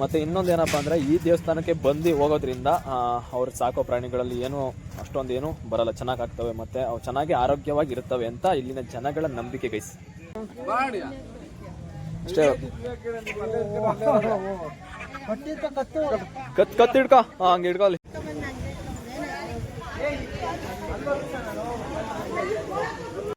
ಮತ್ತು ಇನ್ನೊಂದು ಏನಪ್ಪ ಅಂದರೆ ಈ ದೇವಸ್ಥಾನಕ್ಕೆ ಬಂದು ಹೋಗೋದ್ರಿಂದ ಅವ್ರು ಸಾಕೋ ಪ್ರಾಣಿಗಳಲ್ಲಿ ಏನು ಅಷ್ಟೊಂದು ಏನು ಬರಲ್ಲ. ಚೆನ್ನಾಗಿ ಆಗ್ತವೆ ಮತ್ತು ಅವು ಚೆನ್ನಾಗಿ ಆರೋಗ್ಯವಾಗಿ ಇರ್ತವೆ ಅಂತ ಇಲ್ಲಿನ ಜನಗಳ ನಂಬಿಕೆ ಗೈಸ್. ಅಷ್ಟೇ. ಕತ್ ಕತ್ ಹಿಡ್ಕೊ. ಹಾಂ ಹಂಗೆ ಅಲ್ಲಿ.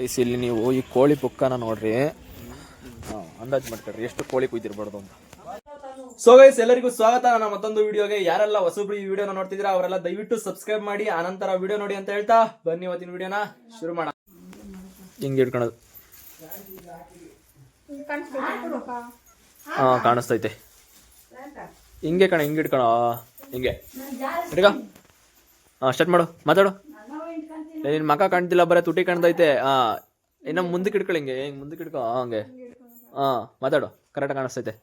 ಗೈಸ್ ಇಲ್ಲಿ ನೀವು ಈ ಕೋಳಿ ಪುಕ್ಕನ ನೋಡ್ರಿ. ಅಂದಾಜು ಮಾಡ್ಕೊಳ್ರಿ. ಎಷ್ಟು ಕೋಳಿ ಕುಯ್ದಿರ್ಬಾರ್ದು ಅಂತ. ಸೊ ಗೈಸ್ ಎಲ್ಲರಿಗೂ ಸ್ವಾಗತ. ನನ್ನ ಮತ್ತೊಂದು ವಿಡಿಯೋಗೆ ಯಾರೆಲ್ಲ ಹೊಸಬ್ರು ಈ ವಿಡಿಯೋನ ನೋಡ್ತಿದ್ದೀರಾ ಅವರೆಲ್ಲ ದಯವಿಟ್ಟು ಸಬ್ಸ್ಕ್ರೈಬ್ ಮಾಡಿ ಆನಂತರ ವಿಡಿಯೋ ನೋಡಿ ಅಂತ ಹೇಳ್ತಾ ಬನ್ನಿ ಇವತ್ತಿನ ವಿಡಿಯೋನ ಶುರು ಮಾಡೋಣ. ಹಿಂಗೆ ಹಿಡ್ಕೊಳೋದು. ಹಾ ಕಾಣಿಸ್ತೈತೆ. ಹಿಂಗೆ ಕಣ ಹಿಂಗೆ ಇಟ್ಕೊಳ ಹಿಂಗೆ. ಹಿಡ್ಕ. ಹಾ ಸ್ಟಾರ್ಟ್ ಮಾಡು ಮಾತಾಡು. ನಿನ್ನ ಮಕ ಕಾಣ್ತಿಲ್ಲ ಬರೀ ತುಟಿ ಕಾಣ್ತೈತೆ. ಹಾ ಇನ್ನ ಮುಂದಕ್ಕೆ ಹಿಡ್ಕೊಳ್ಳಿ ಹಿಂಗೆ ಹಿಂಗೆ ಮುಂದಕ್ಕೆ ಇಟ್ಕೊ ಹಂಗೆ. ಹಾ ಮಾತಾಡು ಕರೆಕ್ಟ್ ಕಾಣಿಸ್ತೈತೆ.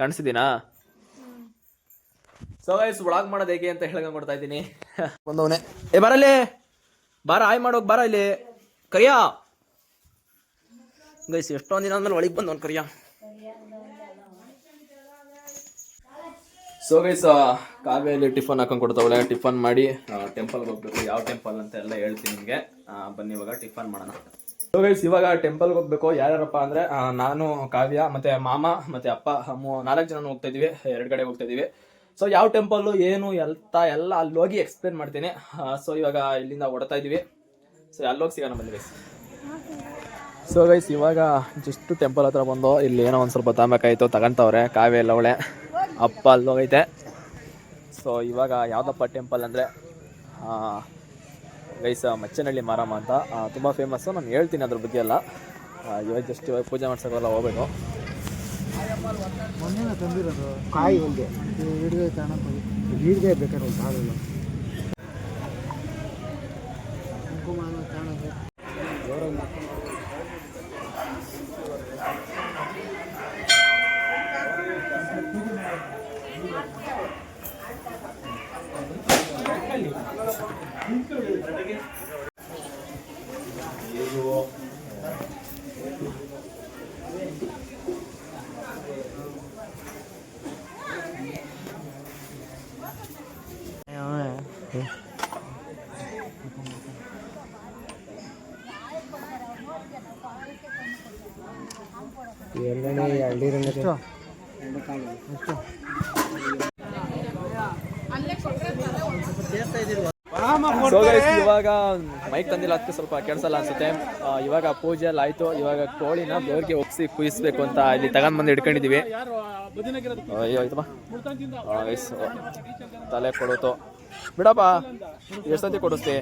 ಕಾಣಿಸ್ತಿದ್ದೀನಾ ಸೋ ಗೈಸ್ ವ್ಲಾಗ್ ಮಾಡೋದು ಹೇಗೆ ಅಂತ ಹೇಳ್ಕೊಂಡು ಕೊಡ್ತಾ ಇದ್ದೀನಿ. ಬಂದವನೇ. ಏ ಬರಲ್ಲಿ ಬಾರ ಆಯ್ ಮಾಡೋಕ್ ಬಾರ ಇಲ್ಲಿ. ಕರಿಯಾ. ಗೈಸ್ ಎಷ್ಟೊಂದು ದಿನ ಆದ್ಮೇಲೆ ಒಳಗೆ ಬಂದವನ್ ಕರಿಯಾ. ಸೊ ಗೈಸ್ ಕಾವೇಲಿ ಟಿಫನ್ ಹಾಕೊಂಡು ಕೊಡ್ತಾವಳೆ. ಟಿಫನ್ ಮಾಡಿ ಟೆಂಪಲ್ಗೆ ಹೋಗ್ಬೇಕು. ಯಾವ ಟೆಂಪಲ್ ಅಂತ ಎಲ್ಲ ಹೇಳ್ತೀನಿ ನಿಮಗೆ. ಬನ್ನಿ ಇವಾಗ ಟಿಫನ್ ಮಾಡೋಣ. ಸೊ ಗೈಸ್ ಇವಾಗ ಟೆಂಪಲ್ಗೆ ಹೋಗ್ಬೇಕು. ಯಾರ್ಯಾರಪ್ಪ ಅಂದ್ರೆ ನಾನು, ಕಾವ್ಯ, ಮತ್ತೆ ಮಾಮ, ಮತ್ತೆ ಅಪ್ಪ ನಾಲ್ಕು ಜನ ಹೋಗ್ತಾ ಇದೀವಿ ಎರಡು ಕಡೆ ಹೋಗ್ತಾ ಇದೀವಿ ಸೊ ಯಾವ ಟೆಂಪಲ್ಲು ಏನು ಎಲ್ತಾ ಎಲ್ಲ ಅಲ್ಲಿ ಹೋಗಿ ಎಕ್ಸ್ಪ್ಲೇನ್ ಮಾಡ್ತೀನಿ. ಸೊ ಇವಾಗ ಇಲ್ಲಿಂದ ಹೊಡ್ತಾ ಇದೀವಿ ಸೊ ಅಲ್ಲೋಗಿ ಸಿಗೋಣ ಬಂದ್ವಿ ಸೊ ಗೈಸ್ ಇವಾಗ ಜಸ್ಟ್ ಟೆಂಪಲ್ ಹತ್ರ ಬಂದು ಇಲ್ಲಿ ಏನೋ ಒಂದು ಸ್ವಲ್ಪ ತಗೋಬೇಕಾಯ್ತು ತಗೊಂತವ್ರೆ. ಕಾವ್ಯ ಎಲ್ಲ ಅವಳೆ ಅಪ್ಪ ಅಲ್ಲಿ ಹೋಗೈತೆ. ಸೊ ಇವಾಗ ಯಾವುದಪ್ಪ ಟೆಂಪಲ್ ಅಂದರೆ ಗೈಸ್ ಮಚ್ಚನಹಳ್ಳಿ ಮಾರಮ್ಮ ಅಂತ. ತುಂಬ ಫೇಮಸ್ಸು ನಾನು ಹೇಳ್ತೀನಿ ಅದ್ರ ಬಗ್ಗೆ ಎಲ್ಲ. ಇವಾಗ ಜಸ್ಟ್ ಇವಾಗ ಪೂಜೆ ಮಾಡ್ಸೋಕ್ಕೆಲ್ಲ ಹೋಗ್ಬೇಕು. ಮೊನ್ನೆ ತಂದಿರೋದು ಕಾಯಿ ಒಂದೇ ಹಿಡಿದೇ ತಾಣ ಹಿಡಿದೇ ಬೇಕಾದ್ರೆ ಒಂದು ಎರಡನೇ ಎರಡು ಎಷ್ಟು ಎಷ್ಟು ಸೊ ಗೈಸ್ ಇವಾಗ ಮೈಕ್ ತಂದಿಲ್ಲ ಅದಕ್ಕೆ ಸ್ವಲ್ಪ ಕೆಡ್ಸಲ್ಲ ಅನ್ಸುತ್ತೆ. ಇವಾಗ ಪೂಜೆ ಎಲ್ಲ ಆಯ್ತು. ಇವಾಗ ಕೋಳಿನ ದೇವ್ರಿಗೆ ಒಪ್ಸಿ ಕುಯಿಸ್ಬೇಕು ಅಂತ ಇಲ್ಲಿ ತಗೊಂಡ್ ಬಂದು ಇಟ್ಕೊಂಡಿದೀವಿ ತಲೆ ಕೊಡುತ್ತೋ ಬಿಡಪ್ಪ ಎಷ್ಟೊತ್ತಿ ಕೊಡಿಸ್ತಿ?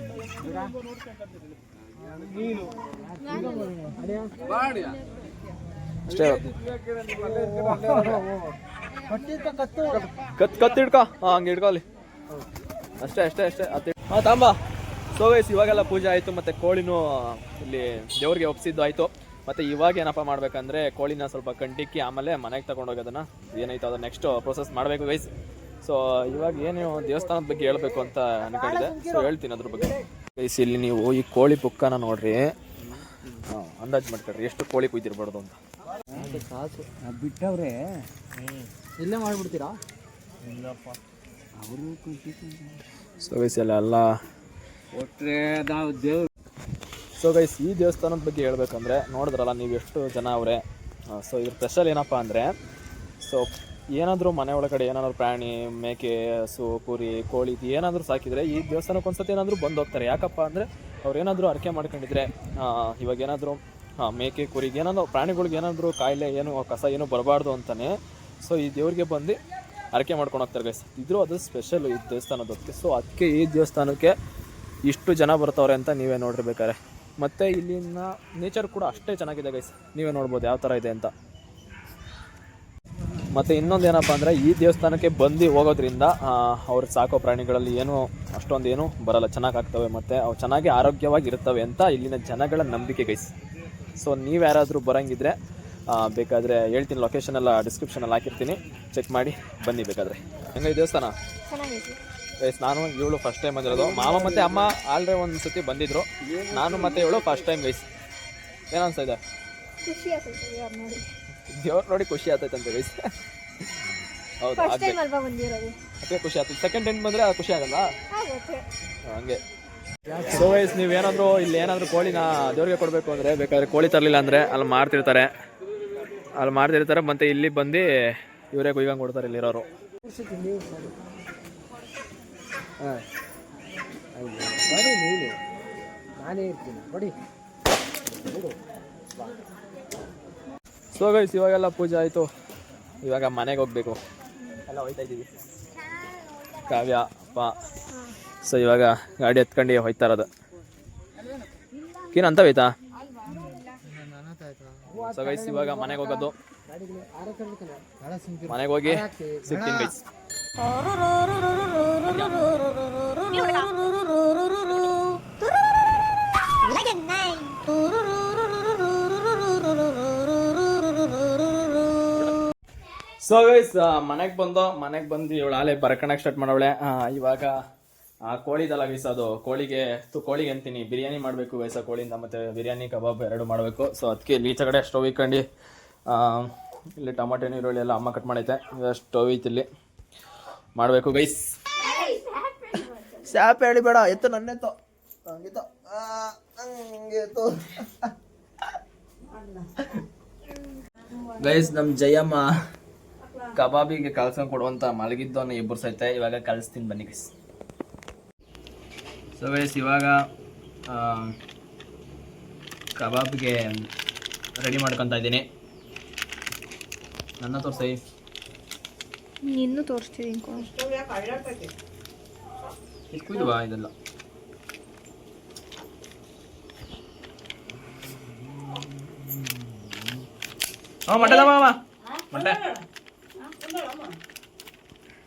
ಅಷ್ಟೇ. ಕತ್ ಕತ್ ಹಿಡ್ಕೊ. ಹಾಂ ಹಂಗೆ ಹಿಡ್ಕೊಳ್ಳಿ ಅಷ್ಟೇ ಅಷ್ಟೇ ಅಷ್ಟೇ. ಹಾಂ ತಾಂಬ. ಸೊ ಗೈಸ್ ಇವಾಗೆಲ್ಲ ಪೂಜೆ ಆಯಿತು ಮತ್ತು ಕೋಳಿನೂ ಇಲ್ಲಿ ದೇವ್ರಿಗೆ ಒಪ್ಸಿದ್ದು ಆಯಿತು. ಮತ್ತು ಇವಾಗ ಏನಪ್ಪ ಮಾಡ್ಬೇಕಂದ್ರೆ ಕೋಳಿನ ಸ್ವಲ್ಪ ಕಂಟಿಕ್ಕಿ ಆಮೇಲೆ ಮನೆಗೆ ತಗೊಂಡೋಗೋದನ್ನ. ಏನಾಯ್ತು ಅದನ್ನ ನೆಕ್ಸ್ಟ್ ಪ್ರೊಸೆಸ್ ಮಾಡಬೇಕು ಗೈಸ್ ಸೊ ಇವಾಗ ಏನು ದೇವಸ್ಥಾನದ ಬಗ್ಗೆ ಹೇಳಬೇಕು ಅಂತ ಅನ್ಕೊಂಡಿದೆ ಸೊ ಹೇಳ್ತೀನಿ ಅದ್ರ ಬಗ್ಗೆ. ಗೈಸ್ ಇಲ್ಲಿ ನೀವು ಈ ಕೋಳಿ ಪುಕ್ಕನ ನೋಡ್ರಿ. ಅಂದಾಜ್ ಅಂದಾಜು ಮಾಡ್ಕೊಳ್ರಿ ಎಷ್ಟು ಕೋಳಿ ಕುಯ್ದಿರ್ಬಾರ್ದು ಅಂತ. ಕಾಸು ಬಿಟ್ಟವ್ರೆ. ಇಲ್ಲೇ ಮಾಡ್ಬಿಡ್ತೀರಾ? ಇಲ್ಲಪ್ಪ. ಅವರು ಸೊ ಗೈಸ್ ಎಲ್ಲ ಎಲ್ಲ ಒಟ್ಟರೆ ನಾವು ದೇವ್ರು ಸೊ ಗೈಸ್ ಈ ದೇವಸ್ಥಾನದ ಬಗ್ಗೆ ಹೇಳ್ಬೇಕಂದ್ರೆ ನೋಡಿದ್ರಲ್ಲ ನೀವು ಎಷ್ಟು ಜನ ಅವರೇ? ಸೊ ಇದ್ರ ಸ್ಪೆಷಲ್ ಏನಪ್ಪ ಅಂದರೆ ಸೊ ಏನಾದರೂ ಮನೆ ಒಳಗಡೆ ಏನಾದರೂ ಪ್ರಾಣಿ ಮೇಕೆ ಹಸು ಕುರಿ ಕೋಳಿ ಇದು ಏನಾದರೂ ಸಾಕಿದರೆ ಈ ದೇವಸ್ಥಾನಕ್ಕೆ ಒಂದ್ಸತಿ ಏನಾದರೂ ಬಂದು ಹೋಗ್ತಾರೆ. ಯಾಕಪ್ಪ ಅಂದರೆ ಅವ್ರು ಏನಾದರೂ ಅರಕೆ ಮಾಡ್ಕೊಂಡಿದ್ರೆ ಇವಾಗ ಏನಾದರೂ ಮೇಕೆ ಕುರಿಗೆ ಏನಾದರೂ ಪ್ರಾಣಿಗಳಿಗೆ ಏನಾದರೂ ಕಾಯಿಲೆ ಏನು ಕಸ ಏನು ಬರಬಾರ್ದು ಅಂತಲೇ ಸೊ ಈ ದೇವ್ರಿಗೆ ಬಂದು ಅರಕೆ ಮಾಡ್ಕೊಂಡು ಹೋಗ್ತಾರೆ ಗೈಸ್ ಇದ್ರೂ ಅದು ಸ್ಪೆಷಲ್ ಈ ದೇವಸ್ಥಾನದಕ್ಕೆ ಸೊ ಅದಕ್ಕೆ ಈ ದೇವಸ್ಥಾನಕ್ಕೆ ಇಷ್ಟು ಜನ ಬರ್ತಾವ್ರೆ ಅಂತ ನೀವೇ ನೋಡಿರ್ಬೇಕಾರೆ ಮತ್ತು ಇಲ್ಲಿನ ನೇಚರ್ ಕೂಡ ಅಷ್ಟೇ ಚೆನ್ನಾಗಿದೆ ಗೈಸ್ ನೀವೇ ನೋಡ್ಬೋದು ಯಾವ ಥರ ಇದೆ ಅಂತ. ಮತ್ತು ಇನ್ನೊಂದು ಏನಪ್ಪ ಅಂದರೆ, ಈ ದೇವಸ್ಥಾನಕ್ಕೆ ಬಂದು ಹೋಗೋದ್ರಿಂದ ಅವ್ರು ಸಾಕೋ ಪ್ರಾಣಿಗಳಲ್ಲಿ ಏನೂ, ಅಷ್ಟೊಂದು ಏನೂ ಬರಲ್ಲ. ಚೆನ್ನಾಗಿ ಆಗ್ತವೆ ಮತ್ತು ಅವು ಚೆನ್ನಾಗಿ ಆರೋಗ್ಯವಾಗಿ ಇರ್ತವೆ ಅಂತ ಇಲ್ಲಿನ ಜನಗಳ ನಂಬಿಕೆ ಗೈಸ್ ಸೊ ನೀವು ಯಾರಾದರೂ ಬರೋಂಗಿದ್ರೆ ಬೇಕಾದರೆ ಹೇಳ್ತೀನಿ ಲೊಕೇಶನ್ ಎಲ್ಲ ಡಿಸ್ಕ್ರಿಪ್ಷನಲ್ಲಿ ಹಾಕಿರ್ತೀನಿ. ಚೆಕ್ ಮಾಡಿ ಬನ್ನಿ ಬೇಕಾದರೆ. ಹೆಂಗೆ ಈ ದೇವಸ್ಥಾನ ಎಸ್ ನಾನು ಇವಳು ಫಸ್ಟ್ ಟೈಮ್ ಬಂದಿರೋದು. ಮಾವ ಮತ್ತು ಅಮ್ಮ ಆಲ್ರೆಡಿ ಒಂದು ಸತಿ ಬಂದಿದ್ರು. ನಾನು ಮತ್ತು ಇವಳು ಫಸ್ಟ್ ಟೈಮ್ ಗೈಸ್ ಏನು ಅನ್ಸ್ತಾ ಇದೆ ಖುಷಿ ಆಗ್ತೈತೆ ನೋಡಿ. ದೇವ್ರು ನೋಡಿ ಖುಷಿ ಆಗ್ತೈತಂತೆ ಗೈಸ್ ಹೌದು ಅದೇ ಖುಷಿ ಆಗ್ತದೆ ಸೆಕೆಂಡ್ ಟೈಮ್ ಬಂದ್ರೆ ಖುಷಿ ಆಗಲ್ಲ ಹಂಗೆ. ಸೊ ವೈಸ್ ನೀವೇನಾದರೂ ಇಲ್ಲಿ ಏನಾದರೂ ಕೋಳಿನ ದೇವ್ರಿಗೆ ಕೊಡಬೇಕು ಅಂದರೆ ಬೇಕಾದ್ರೆ ಕೋಳಿ ತರಲಿಲ್ಲ ಅಂದರೆ ಅಲ್ಲಿ ಮಾಡ್ತಿರ್ತಾರೆ. ಅಲ್ಲಿ ಮಾಡ್ತಿರ್ತಾರೆ ಮತ್ತೆ ಇಲ್ಲಿ ಬಂದು ಇವರೇ ಕುಯ್ಕೊಂಡು ಕೊಡ್ತಾರೆ ಇಲ್ಲಿರೋರು. ಹಾಂ. ಸೊ ಗೈಸ್ ಇವಾಗೆಲ್ಲ ಪೂಜೆ ಆಯಿತು. ಇವಾಗ ಮನೆಗೆ ಹೋಗ್ಬೇಕು. ಎಲ್ಲ ಹೋಯ್ತಾ ಇದ್ದೀವಿ. ಕಾವ್ಯ, ಅಪ್ಪ. ಸೊ ಇವಾಗ ಗಾಡಿ ಎತ್ಕೊಂಡು ಹೋಯ್ತಾ ಏನಂತ ಏನು ಹೋಯ್ತಾ? ಸೊ ಗೈಸ್ ಇವಾಗ ಮನೆಗೆ ಹೋಗೋದು. ಮನೆಗೆ ಹೋಗಿ ಸಿಗ್ತೀನಿ ಗೈಸ್ ಸೊ ಗೈಸ್ ಮನೆಗೆ ಬಂದು ಮನೆಗೆ ಬಂದು ಇವಳು ಆಲೆ ಬರ್ಕಣಕ್ಕೆ ಸ್ಟಾರ್ಟ್ ಮಾಡವಳೆ. ಇವಾಗ ಆ ಕೋಳಿದಲ್ಲ ಗೈಸ್ ಅದು ಕೋಳಿಗೆ ತು ಕೋಳಿಗೆ ಅಂತೀನಿ ಬಿರಿಯಾನಿ ಮಾಡಬೇಕು ಗೈಸ ಕೋಳಿಯಿಂದ ಮತ್ತೆ ಬಿರಿಯಾನಿ ಕಬಾಬ್ ಎರಡು ಮಾಡಬೇಕು. ಸೊ ಅದಕ್ಕೆ ಇಲ್ಲಿ ಈಚೆ ಕಡೆ ಸ್ಟವ್ ಇಕ್ಕಂಡು ಇಲ್ಲಿ ಟೊಮಾಟೊ ಈರುಳ್ಳಿ ಎಲ್ಲ ಅಮ್ಮ ಕಟ್ ಮಾಡೈತೆ. ಸ್ಟವ್ ಇಲ್ಲಿ. ಮಾಡಬೇಕು ಗೈಸ್ ಸ್ಯಾಪ್ ಹೇಳಿಬೇಡ ಎತ್ತು ನನ್ನೆತ್ತು ಹಂಗಿತ್ತು ಹಂಗಿತ್ತು ಗೈಸ್ ನಮ್ಮ ಜಯಮ್ಮ ಕಬಾಬಿಗೆ ಕಲ್ಸ ಕೊಡುವಂತ ಮಲಗಿದ್ದವನ್ನ ಇಬ್ಬರು ಸೈತೆ ಇವಾಗ ಕಳಿಸ್ತೀನಿ ಬನ್ನಿ ಗೈಸ್ ಸೊ ಗೈಸ್ ಇವಾಗ ಕಬಾಬ್ಗೆ ರೆಡಿ ಮಾಡ್ಕೊತಾ ಇದ್ದೀನಿ. ನನ್ನ ತೋರಿಸಿ. ನಿನ್ನೂ ತೋರಿಸ್ತಿದ್ದೀನಿ ಇಕ್ಕಿದ್ವಾ ಇದೆಲ್ಲ? ಹಾಂ ಮಟದ ಮಾಮ ಮೊಟ್ಟೆ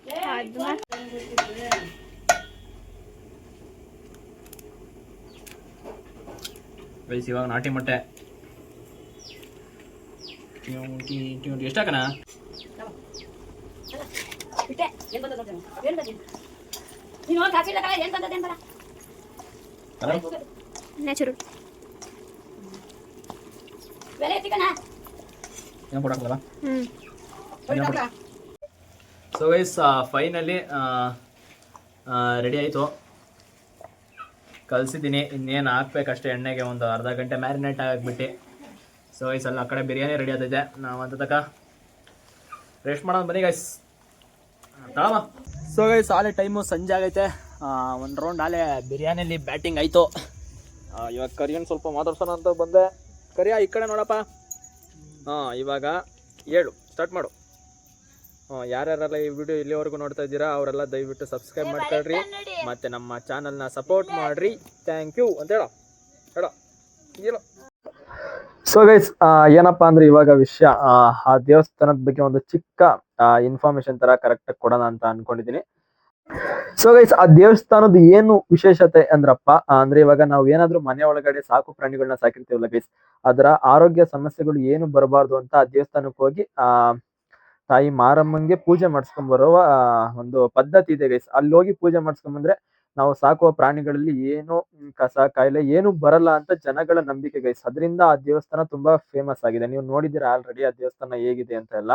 ಗೈಸ್ ಇವಾಗ ನಾಟಿ ಮೊಟ್ಟೆ ಎಷ್ಟಾಕಣ ಬಿಟ್ಟೆ ಏನ್ ಬಂದದ ಏನ್ ಬಂದಿಲ್ಲ ನೀನು ಕಾಸಿಲ್ಲ ಕಡೆ ಏನ್ ಬಂದದ ಏನ್ ಬರ ನ್ಯಾಚುರಲ್ ಇವಾಗ ನಾಟಿ ಏನು ಕೊಡಕ್ಕಲ್ಲ ಹ್ಞೂ ಸೊ ಗೈಸ್ ಫೈನಲಿ ರೆಡಿ ಆಯಿತು. ಕಲಿಸಿದ್ದೀನಿ, ಇನ್ನೇನು ಹಾಕ್ಬೇಕಷ್ಟೇ ಎಣ್ಣೆಗೆ ಒಂದು ಅರ್ಧ ಗಂಟೆ ಮ್ಯಾರಿನೇಟ್ ಆಗಿಬಿಟ್ಟು. ಸೊ ಈ ಸಲ ಆ ಕಡೆ ಬಿರಿಯಾನಿ ರೆಡಿ ಆಗ್ತೈತೆ. ನಾವು ಅಂತ ತಕ ರೆಸ್ಟ್ ಮಾಡೋಣ, ಬನ್ನಿ ಗೈಸ್ ತಾಮ ಸೊ ಗೈಸ್ ಆಲೆ ಟೈಮು ಸಂಜೆ ಆಗೈತೆ. ಒಂದು ರೌಂಡ್ ಆಲೆ ಬಿರಿಯಾನಿಲಿ ಬ್ಯಾಟಿಂಗ್ ಆಯಿತು. ಇವಾಗ ಕರಿಯನ್ ಸ್ವಲ್ಪ ಮಾತಾಡ್ಸೋಣ ಅಂತ ಬಂದೆ. ಕರಿಯ, ಈ ಕಡೆ ನೋಡಪ್ಪ. ಹಾಂ, ಇವಾಗ ಏಳು. ಸ್ಟಾರ್ಟ್ ಮಾಡು. ಯಾರ್ಯಾರೆಲ್ಲ ಈ ವಿಡಿಯೋ ಇಲ್ಲಿವರೆಗೂ ನೋಡ್ತಾ ಇದ್ದೀರಾ ಅವರೆಲ್ಲ ದಯವಿಟ್ಟು ಸಬ್ಸ್ಕ್ರೈಬ್ ಮಾಡ್ಕೊಳ್ರಿ. ಮತ್ತೆ ನಮ್ಮ ಚಾನಲ್ನ ಸಪೋರ್ಟ್ ಮಾಡ್ರಿ. ಥ್ಯಾಂಕ್ ಯು ಅಂತ ಹೇಳೋ ಹೇಳೋ ಹೇಳೋ. ಸೊ ಗೈಸ್ ಏನಪ್ಪಾ ಅಂದ್ರೆ ಇವಾಗ ವಿಷಯ ಆ, ಆ ದೇವಸ್ಥಾನದ ಬಗ್ಗೆ ಒಂದು ಚಿಕ್ಕ ಇನ್ಫಾರ್ಮೇಶನ್ ತರ ಕರೆಕ್ಟ್ ಕೊಡೋಣ ಅಂತ ಅನ್ಕೊಂಡಿದೀನಿ. ಸೊ ಗೈಸ್ ಆ ದೇವಸ್ಥಾನದ ಏನು ವಿಶೇಷತೆ ಅಂದ್ರಪ್ಪ ಅಂದ್ರೆ ಇವಾಗ ನಾವು ಏನಾದ್ರೂ ಮನೆ ಒಳಗಡೆ ಸಾಕು ಪ್ರಾಣಿಗಳನ್ನ ಸಾಕಿರ್ತೀವಲ್ಲ ಗೈಸ್ ಅದರ ಆರೋಗ್ಯ ಸಮಸ್ಯೆಗಳು ಏನು ಬರಬಾರ್ದು ಅಂತ ಆ ದೇವಸ್ಥಾನಕ್ಕೆ ಹೋಗಿ ಆ ತಾಯಿ ಮಾರಮ್ಮಂಗೆ ಪೂಜೆ ಮಾಡಿಸ್ಕೊಂಡ್ ಬರುವ ಒಂದು ಪದ್ಧತಿ ಇದೆ ಗೈಸ್ ಅಲ್ಲಿ ಹೋಗಿ ಪೂಜೆ ಮಾಡಿಸ್ಕೊಂಡ್ ಬಂದ್ರೆ ನಾವು ಸಾಕುವ ಪ್ರಾಣಿಗಳಲ್ಲಿ ಏನು ಕಸ, ಕಾಯಿಲೆ ಏನು ಬರಲ್ಲ ಅಂತ ಜನಗಳ ನಂಬಿಕೆ ಗೈಸ್ ಅದರಿಂದ ಆ ದೇವಸ್ಥಾನ ತುಂಬಾ ಫೇಮಸ್ ಆಗಿದೆ. ನೀವು ನೋಡಿದಿರಾ ಆಲ್ರೆಡಿ ಆ ದೇವಸ್ಥಾನ ಹೇಗಿದೆ ಅಂತ ಎಲ್ಲ.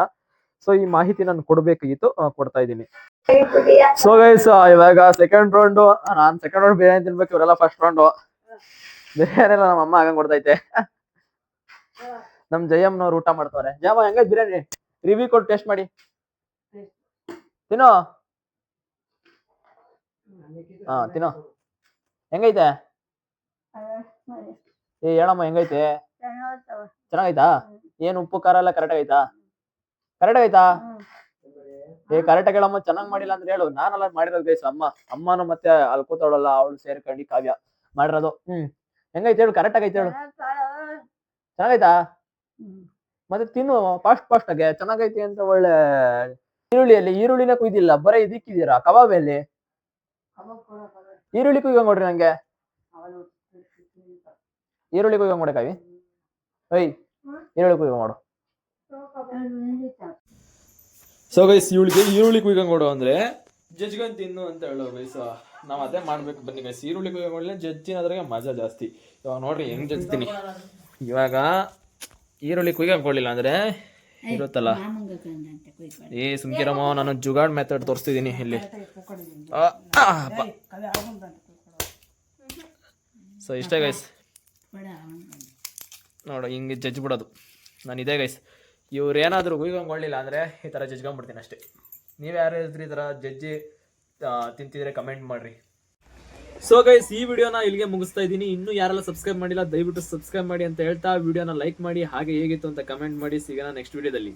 ಸೊ ಈ ಮಾಹಿತಿ ನಾನು ಕೊಡ್ಬೇಕಾಗಿತ್ತು ಕೊಡ್ತಾ ಇದ್ದೀನಿ. ಸೊ ಗೈಸ್ ಇವಾಗ ಸೆಕೆಂಡ್ ರೌಂಡ್ ನಾನ್ ಸೆಕೆಂಡ್ ರೌಂಡ್ ಬಿರಿಯಾನಿ ತಿನ್ಬೇಕು, ಇವರೆಲ್ಲ ಫಸ್ಟ್ ರೌಂಡ್ ಬಿರಿಯಾನಿ ಎಲ್ಲ ನಮ್ಮ ಅಮ್ಮ ಹಂಗ ಕೊಡ್ತೈತೆ. ನಮ್ ಜಯಮ್ಮನವ್ರು ಊಟ ಮಾಡ್ತಾರೆ ಜಯಮ್ಮ ಹೆಂಗ ಬಿರಿಯಾನಿ? ರಿವ್ಯೂ ಕೊಟ್ಟು ಟೇಸ್ಟ್ ಮಾಡಿ. ತಿನ್ನೋ. ಹಾ ತಿನ್ನೋ. ಹೆಂಗೈತೆ? ಏ ಹೇಳಮ್ಮ ಹೆಂಗೈತೆ? ಚೆನ್ನಾಗೈತಾ? ಏನ್ ಉಪ್ಪು ಖಾರ ಎಲ್ಲ ಕರೆಕ್ಟ್ ಆಗೈತಾ? ಕರೆಕ್ಟ್ ಆಗೈತಾ? ಏ ಕರೆಕ್ಟ್ ಹೇಳಮ್ಮ ಚೆನ್ನಾಗ್ ಮಾಡಿಲ್ಲ ಅಂದ್ರೆ ಹೇಳು. ನಾನಲ್ಲ ಮಾಡಿರೋದು ಗೈಸ್ ಅಮ್ಮ ಅಮ್ಮನು ಮತ್ತೆ ಅಲ್ಲಿ ಕೂತವಳಲ್ಲ ಅವಳು ಸೇರ್ಕೊಂಡು ಕಾವ್ಯ ಮಾಡಿರೋದು. ಹ್ಮ್. ಹೆಂಗೈತೆ ಹೇಳು ಕರೆಕ್ಟ್ ಆಗೈತೆ ಹೇಳು. ಚೆನ್ನಾಗೈತಾ? ಮತ್ತೆ ತಿನ್ನು ಫಾಸ್ಟ್ ಫಾಸ್ಟ್ ಆಗಿ ಚೆನ್ನಾಗೈತೆ ಅಂತ ಒಳ್ಳೆ ಈರುಳ್ಳಿಯಲ್ಲಿ, ಈರುಳ್ಳಿನ ಕುಯ್ದಿಲ್ಲ, ಬರೀ ಇದಕ್ಕಿದ್ದೀರಾ? ಕಬಾಬಲ್ಲಿ? ಈರುಳ್ಳಿ ಕುಯ್ಕೊಂಡ್ ಕೊಡ್ರಿ ನಂಗೆ. ಈರುಳ್ಳಿ ಕುಯ್ಕೊಂಡ್ ಕೊಡೆ ಕಾವಿ ಐ ಈರುಳ್ಳಿ ಕುಯ್ಕೊಂಡ್ ಮಾಡು. ಸೊ ಗೈಸ್ ಇವಳಿಗೆ ಈರುಳ್ಳಿ ಕುಯ್ಕೊಂಡ್ ಕೊಡು ಅಂದ್ರೆ ಜಜ್ಕೊಂಡ್ ತಿನ್ನು ಅಂತ ಹೇಳೋ ಗೈಸ್ ನಾವ್ ಅದೇ ಮಾಡ್ಬೇಕು ಬನ್ನಿ ಗೈಸ್ ಈರುಳ್ಳಿ ಕುಯ್ಕೊಂಡ್ ಕೊಡ್ಲಿ ಜಜ್ಜಿನದ್ರಾಗೆ ಮಜಾ ಜಾಸ್ತಿ. ಇವಾಗ ನೋಡ್ರಿ ಹೆಂಗ್ ಜಜ್ತೀನಿ ಇವಾಗ ಈರುಳ್ಳಿ ಕುಯ್ಕೊಂಡ್ ಕೊಡ್ಲಿಲ್ಲ ಅಂದ್ರೆ ಇರುತ್ತಲ್ಲ? ಏ ಸುಮ್ಕಿರಮ್ಮ ನಾನು ಜುಗಾಡ್ ಮೆಥಡ್ ತೋರಿಸ್ತಿದ್ದೀನಿ ಇಲ್ಲಿ. ಸೊ ಇಷ್ಟೇ ಗೈಸ್ ನೋಡು ಹಿಂಗೆ ಜಜ್ ಬಿಡೋದು. ನಾನು ಇದೇ ಗೈಸ್ ಇವ್ರು ಏನಾದರೂ ಗುಯ್ಕೊಂಗೊಳ್ಳಿಲ್ಲ ಅಂದರೆ ಈ ಥರ ಜಜ್ಕೊಂಬಿಡ್ತೀನಿ ಅಷ್ಟೇ. ನೀವು ಯಾರು ಇದ್ರಿ ಈ ಥರ ಜಜ್ಜಿ ತಿಂತಿದ್ರೆ ಕಮೆಂಟ್ ಮಾಡಿರಿ. ಸೊ ಗೈಸ್ ಈ ವಿಡಿಯೋನ ಇಲ್ಲಿಗೆ ಮುಗಿಸ್ತಾ ಇದ್ದೀನಿ. ಇನ್ನೂ ಯಾರೆಲ್ಲ ಸಬ್ಸ್ಕ್ರೈಬ್ ಮಾಡಿಲ್ಲ, ದಯವಿಟ್ಟು ಸಬ್ಸ್ಕ್ರೈಬ್ ಮಾಡಿ ಅಂತ ಹೇಳ್ತಾ, ವಿಡಿಯೋನ ಲೈಕ್ ಮಾಡಿ, ಹಾಗೆ ಹೇಗಿತ್ತು ಅಂತ ಕಮೆಂಟ್ ಮಾಡಿ. ಸಿಗೋಣ ನೆಕ್ಸ್ಟ್ ವಿಡಿಯೋದಲ್ಲಿ